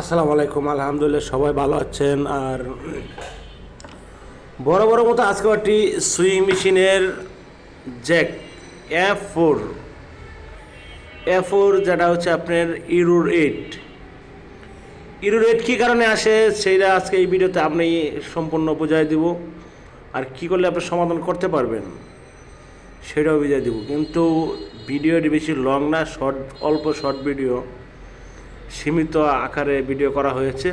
আসসালামু আলাইকুম, আলহামদুলিল্লাহ, সবাই ভালো আছেন। আর বড় বড় মতো আজকে একটি সুইং মেশিনের jack F four F four যেটা হচ্ছে আপনার ইরুর এইট ইরুর এইট কী কারণে আসে সেইটা আজকে এই ভিডিওতে আপনি সম্পূর্ণ বোঝাই দিব। আর কি করলে আপনি সমাধান করতে পারবেন, সেটাও বুঝাই দিব। কিন্তু ভিডিওটি বেশি লং না, শর্ট, অল্প শর্ট ভিডিও। সীমিত আকারে ভিডিও করা হয়েছে।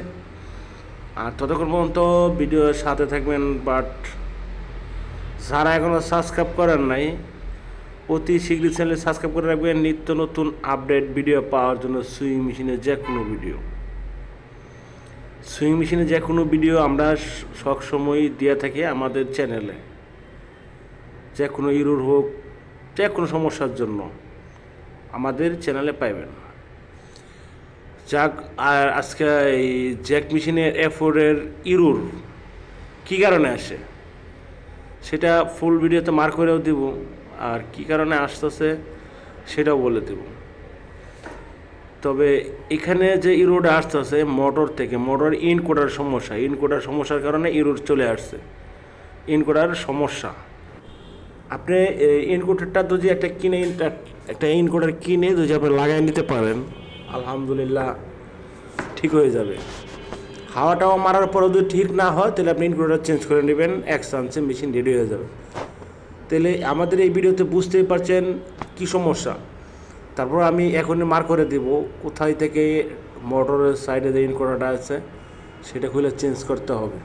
আর ততক্ষণ পর্যন্ত ভিডিওর সাথে থাকবেন বাট যারা এখনও সাবস্ক্রাইব করেন নাই, অতি শীঘ্রই চ্যানেলে সাবস্ক্রাইব করে রাখবেন। নিত্য নতুন আপডেট ভিডিও পাওয়ার জন্য সুইং মেশিনের যে কোনো ভিডিও সুইং মেশিনে যে কোনো ভিডিও আমরা সবসময়ই দিয়ে থাকি আমাদের চ্যানেলে যে কোনো ইরুর হোক, যে কোনো সমস্যার জন্য আমাদের চ্যানেলে পাইবেন। যাক, আর আজকে এই জ্যাক মেশিনের এফোরের ইরুর কী কারণে আসে? সেটা ফুল ভিডিওতে মার করেও দিব, আর কি কারণে আসতেছে সেটাও বলে দেব। তবে এখানে যে ইরোটা আসতেছে মোটর থেকে মোটর ইন কোডার সমস্যা। ইন কোডার সমস্যার কারণে ইরোড চলে আসছে। ইন কোডার সমস্যা। আপনি ইনকোডারটা যদি একটা কিনে, একটা ইনকোডার কিনে যদি আপনি লাগাই নিতে পারেন আলহামদুলিল্লাহ, ঠিক হয়ে যাবে। হাওয়াটাও মারার পরে যদি ঠিক না হয়, তাহলে আপনি ইনকোডার চেঞ্জ করে নেবেন, এক চান্সে মেশিন রেডি হয়ে যাবে। তাহলে আমাদের এই ভিডিওতে বুঝতেই পারছেন কি সমস্যা। তারপর আমি এখনই মার করে দেব, কোথায় থেকে মোটরের সাইডে যে ইনকোডারটা আছে, সেটা খুলে চেঞ্জ করতে হবে।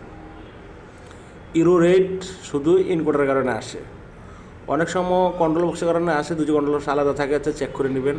ইরো রেট শুধু ইনকোডার কারণে আসে। অনেক সময় কন্ট্রোল বক্সের কারণে আসে, দুটো কন্ট্রোল বক্স আলাদা থাকে চেক করে নেবেন।